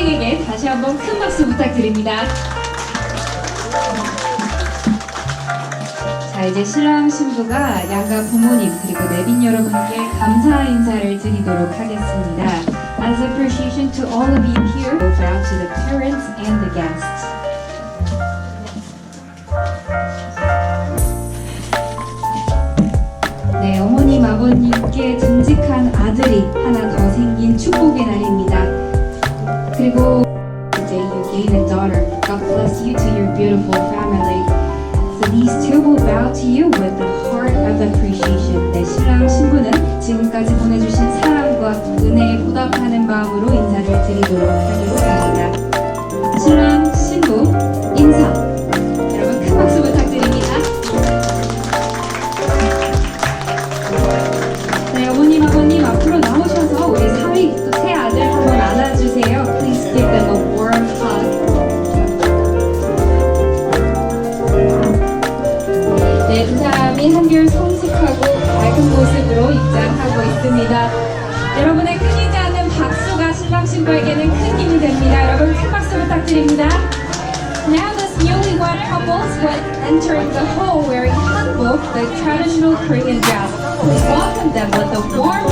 에게 다시 한번 큰 박수 부탁드립니다. 자, 이제 신랑 신부가 양가 부모님 그리고 내빈 여러분께 감사 인사를 드리도록 하겠습니다. As appreciation to all of you here, we'll bow to the parents and the guests. 네, 어머님, 아버님께 듬직한 아들이 하나 더 생긴 축복의 날입니다. 그리고 today you gain a daughter. God bless you to your beautiful family. So these two will bow to you with the heart of appreciation. 네, 신랑 신부는 지금까지 보내주신 사랑과 은혜에 보답하는 마음으로 인사를 드리도록 하겠습니다. 있습니다. 여러분의 끊이지 않는 박수가 신랑 신부에게는 큰 힘이 됩니다. 여러분 큰 박수 부탁드립니다. Now the newlywed couples will enter the hall wearing hanbok, the traditional Korean dress. Please welcome them with a warm